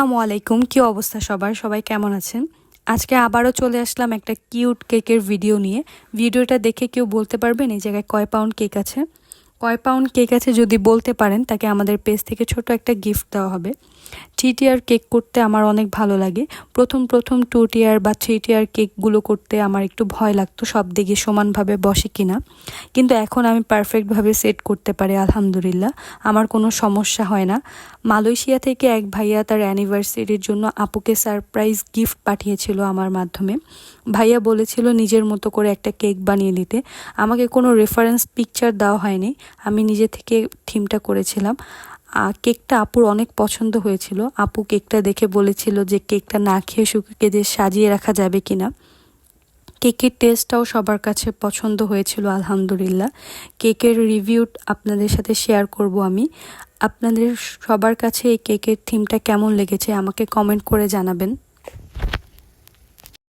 আসসালামু আলাইকুম। কি অবস্থা সবার? সবাই কেমন আছেন? আজকে আবারও চলে আসলাম একটা কিউট কেকের ভিডিও নিয়ে। ভিডিওটা দেখে কেউ বলতে পারবেন এই জায়গায় কয় পাউন্ড কেক আছে? কয় পাউন্ড কেক আছে যদি বলতে পারেন, তাকে আমাদের পেজ থেকে ছোট একটা গিফট দেওয়া হবে। থ্রি টিয়ার কেক করতে আমার অনেক ভালো লাগে। প্রথম প্রথম টু টিয়ার বা থ্রি টিয়ার কেকগুলো করতে আমার একটু ভয় লাগতো, সব দিকে সমানভাবে বসে কিনা। কিন্তু এখন আমি পারফেক্টভাবে সেট করতে পারি, আলহামদুলিল্লাহ। আমার কোনো সমস্যা হয় না। মালয়েশিয়া থেকে এক ভাইয়া তার অ্যানিভার্সারির জন্য আপুকে সারপ্রাইজ গিফট পাঠিয়েছিল আমার মাধ্যমে। ভাইয়া বলেছিল নিজের মতো করে একটা কেক বানিয়ে দিতে। আমাকে কোনো রেফারেন্স পিকচার দেওয়া হয়নি। আমি নিজে থেকে থিমটা করেছিলাম। কেকটা আপুর অনেক পছন্দ হয়েছিল। আপু কেকটা দেখে বলেছিল যে কেকটা না খেয়ে শুকুকে দিয়ে সাজিয়ে রাখা যাবে কি না কেকের টেস্টটাও সবার কাছে পছন্দ হয়েছিল, আলহামদুলিল্লাহ। কেকের রিভিউ আপনাদের সাথে শেয়ার করব আমি। আপনাদের সবার কাছে এই কেকের থিমটা কেমন লেগেছে আমাকে কমেন্ট করে জানাবেন।